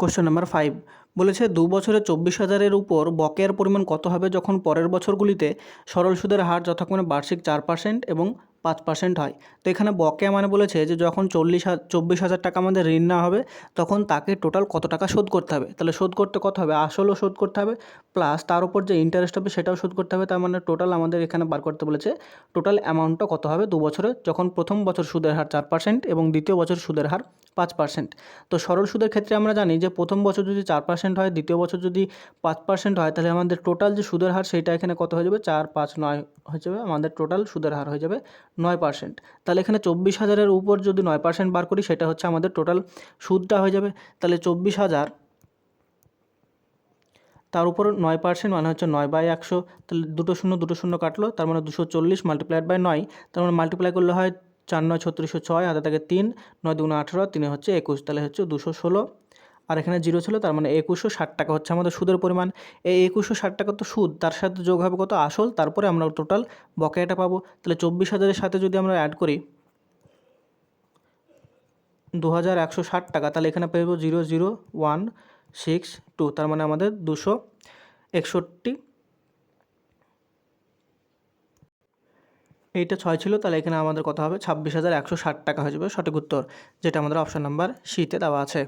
Question number five বলেছে, দু বছরে চব্বিশ হাজারের উপর বকেয়ার পরিমাণ কত হবে যখন পরের বছরগুলিতে সরল সুদের হার যথাক্রমে বার্ষিক চার পার্সেন্ট এবং পাঁচ পার্সেন্ট হয়? তো এখানে বকেয়া মানে বলেছে যে, যখন চল্লিশ চব্বিশ হাজার টাকা আমাদের ঋণ না হবে, তখন তাকে টোটাল কত টাকা শোধ করতে হবে? তাহলে শোধ করতে কত হবে? আসলও শোধ করতে হবে প্লাস তার উপর যে ইন্টারেস্ট হবে সেটাও শোধ করতে হবে, তার মানে টোটাল আমাদের এখানে বার করতে বলেছে টোটাল অ্যামাউন্টটা কত হবে দু বছরে? যখন প্রথম বছর সুদের হার চার পার্সেন্ট এবং দ্বিতীয় বছর সুদের হার পাঁচ পার্সেন্ট তো সরল সুদের ক্ষেত্রে আমরা জানি যে প্রথম বছর যদি চার পার্সেন্ট হয়, দ্বিতীয় বছর যদি পাঁচ পার্সেন্ট হয়, তাহলে আমাদের টোটাল যে সুদের হার সেটা এখানে কত হয়ে যাবে? চার পাঁচ নয় হয়ে যাবে। আমাদের টোটাল সুদের হার হয়ে যাবে নয় পার্সেন্ট তাহলে এখানে চব্বিশ হাজারের উপর যদি নয় পার্সেন্ট বার করি, সেটা হচ্ছে আমাদের টোটাল সুদটা হয়ে যাবে। তাহলে চব্বিশ হাজার তার উপর নয় পার্সেন্ট মানে হচ্ছে নয় বাই একশো। তাহলে দুটো শূন্য দুটো শূন্য কাটলো, তার মানে দুশো চল্লিশ মাল্টিপ্লাইড বাই নয়। তার মানে মাল্টিপ্লাই করলে হয় চার নয় ছত্রিশশো ছয় হাতে থাকে তিন, নয় দুগুণ আঠেরো, তিনে হচ্ছে একুশ, তাহলে হচ্ছে দুশো ষোলো। আর এখানে জিরো ছিল, তার মানে একুশশো ষাট টাকা হচ্ছে আমাদের সুদের পরিমাণ। এই একুশশো ষাট টাকা তো সুদ, তার সাথে যোগ হবে কত? আসল, তারপরে আমরা টোটাল বকেয়াটা পাবো। তাহলে চব্বিশ হাজারের সাথে যদি আমরা অ্যাড করি দু হাজার একশো ষাট টাকা, তাহলে এখানে পেয়ে যাব zero zero one six two, তার মানে আমাদের দুশো একষট্টি। এইটা ছয় ছিল, তাহলে এখানে আমাদের কথা হবে, ছাব্বিশ হাজার একশো ষাট টাকা হয়ে যাবে সঠিক উত্তর, যেটা আমাদের অপশান নাম্বার সিতে দেওয়া আছে।